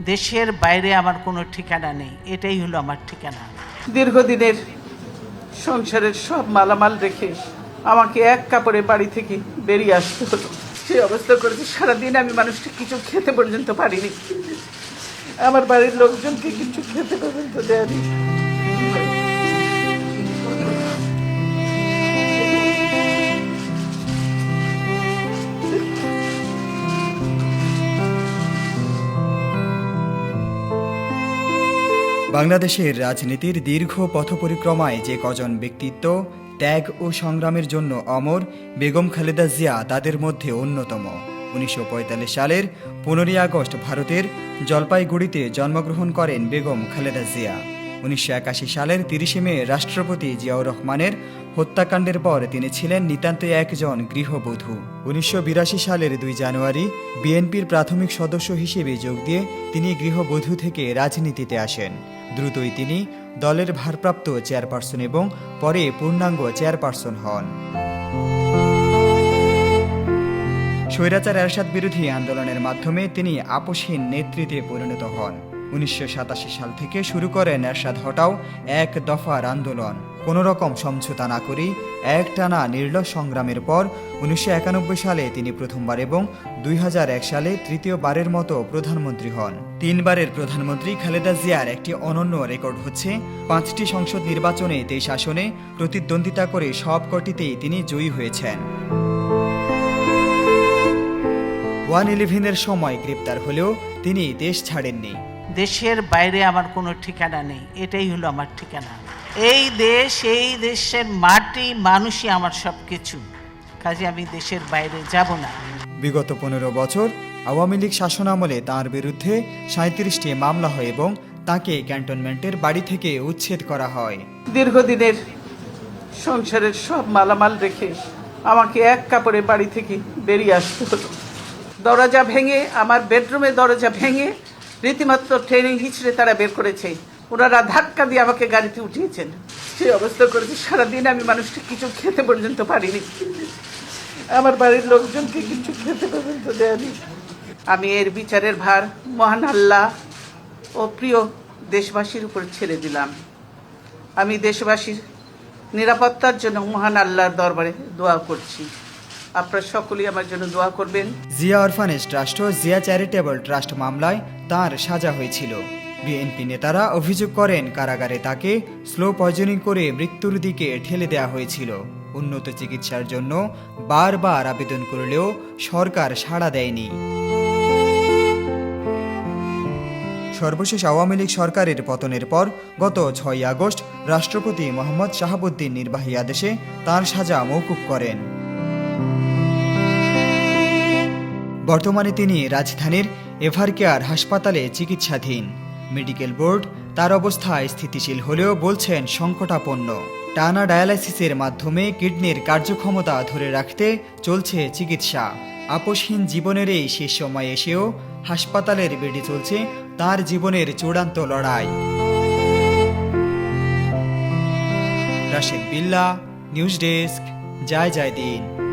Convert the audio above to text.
দেশের বাইরে আমার কোনো ঠিকানা নেই। এটাই হলো আমার ঠিকানা। দীর্ঘদিনের সংসারের সব মালামাল রেখে আমাকে এক কাপড়ে বাড়ি থেকে বেরিয়ে আসতে হলো। সেই অবস্থা করেছে, সারাদিন আমি মানুষকে কিছু খেতে পর্যন্ত পারিনি। আমার বাড়ির লোকজনকে কিছু খেতে পর্যন্ত দেয়নি। বাংলাদেশের রাজনীতির দীর্ঘ পথপরিক্রমায় যে কজন ব্যক্তিত্ব ত্যাগ ও সংগ্রামের জন্য অমর, বেগম খালেদা জিয়া তাদের মধ্যে অন্যতম। উনিশশো পঁয়তাল্লিশ সালের পনেরোই আগস্ট ভারতের জলপাইগুড়িতে জন্মগ্রহণ করেন বেগম খালেদা জিয়া। উনিশশো একাশি সালের তিরিশে মে রাষ্ট্রপতি জিয়াউর রহমানের হত্যাকাণ্ডের পর তিনি ছিলেন নিতান্তই একজন গৃহবধূ। উনিশশো বিরাশি সালের দুই জানুয়ারি বিএনপির প্রাথমিক সদস্য হিসেবে যোগ দিয়ে তিনি গৃহবধূ থেকে রাজনীতিতে আসেন। দ্রুতই তিনি দলের ভারপ্রাপ্ত চেয়ারপারসন এবং পরে পূর্ণাঙ্গ চেয়ারপারসন হন। স্বৈরাচার এরশাদ বিরোধী আন্দোলনের মাধ্যমে তিনি আপসহীন নেতৃত্বে পরিণত হন। উনিশশো সাতাশি সাল থেকে শুরু করেন এরশাদ হটাও এক দফার আন্দোলন। কোনো রকম সমঝোতা না করেই একটানা নির্লজ সংগ্রামের পর উনিশশো একানব্বই সালে তিনি প্রথমবার এবং দুই হাজার এক সালে তৃতীয়বারের মতো প্রধানমন্ত্রী হন। তিনবারের প্রধানমন্ত্রী খালেদা জিয়ার একটি অনন্য রেকর্ড হচ্ছে, পাঁচটি সংসদ নির্বাচনে তেইশ আসনে প্রতিদ্বন্দ্বিতা করে সবকটিতেই তিনি জয়ী হয়েছেন। ওয়ান ইলেভেনের সময় গ্রেপ্তার হলেও তিনি দেশ ছাড়েননি। দেশের বাইরে আমার কোনো ঠিকানা নেই, এটাই হলো আমার ঠিকানা। এই দেশ এই দেশের মাটি মানুষই আমার সব কিছু কাজে আমি দেশের বাইরে যাব না। বিগত পনেরো বছর আওয়ামী লীগ শাসনামলে তাঁর বিরুদ্ধে সাঁত্রিশটি মামলা হয় এবং তাকে ক্যান্টনমেন্টের বাড়ি থেকে উচ্ছেদ করা হয়। দীর্ঘদিনের সংসারের সব মালামাল রেখে আমাকে এক কাপড়ে বাড়ি থেকে বেরিয়ে আসতে হলো। দরজা ভেঙে আমার বেডরুমে দরজা ভেঙে রীতিমাত্র ট্রেনিং হিচড়ে তারা বের করেছে। ওনারা ধাক্কা দিয়ে আমাকে গাড়িতে উঠিয়েছেন। সেই অবস্থা করেছে। সারাদিন আমি মানুষটা কিছু খেতে পর্যন্ত পারিনি। আমার বাড়ির লোকজনকে কিছু খেতে পর্যন্ত দেয়নি। আমি এর বিচারের ভার মহান আল্লাহ ও প্রিয় দেশবাসীর উপর ছেড়ে দিলাম। আমি দেশবাসীর নিরাপত্তার জন্য মহান আল্লাহর দরবারে দোয়া করছি। আপনারা সকলেই আমার জন্য দোয়া করবেন। জিয়া অরফানেজ ট্রাস্ট ও জিয়া চ্যারিটেবল ট্রাস্ট মামলায় তার সাজা হয়েছিল। বিএনপি নেতারা অভিযোগ করেন কারাগারে তাকে স্লো পয়জনিং করে মৃত্যুর দিকে ঠেলে দেওয়া হয়েছিল। উন্নত চিকিৎসার জন্য বারবার আবেদন করলেও সরকার সাড়া দেয়নি। সর্বশেষ আওয়ামী লীগ সরকারের পতনের পর গত ছয় আগস্ট রাষ্ট্রপতি মোহাম্মদ শাহাবুদ্দিন নির্বাহী আদেশে তার সাজা মৌকুব করেন। বর্তমানে তিনি রাজধানীর এভারকেয়ার হাসপাতালে চিকিৎসাধীন। মেডিকেল বোর্ড তার অবস্থা স্থিতিশীল হলেও বলছেন সংকটাপন্ন। টানা ডায়ালাইসিসের মাধ্যমে কিডনির কার্যক্ষমতা ধরে রাখতে চলছে চিকিৎসা। আপসহীন জীবনের এই শেষ সময় এসেও হাসপাতালের বেডে চলছে তার জীবনের চূড়ান্ত লড়াই। রাশেদ বিল্লা, নিউজ ডেস্ক, জয় জয় দিন।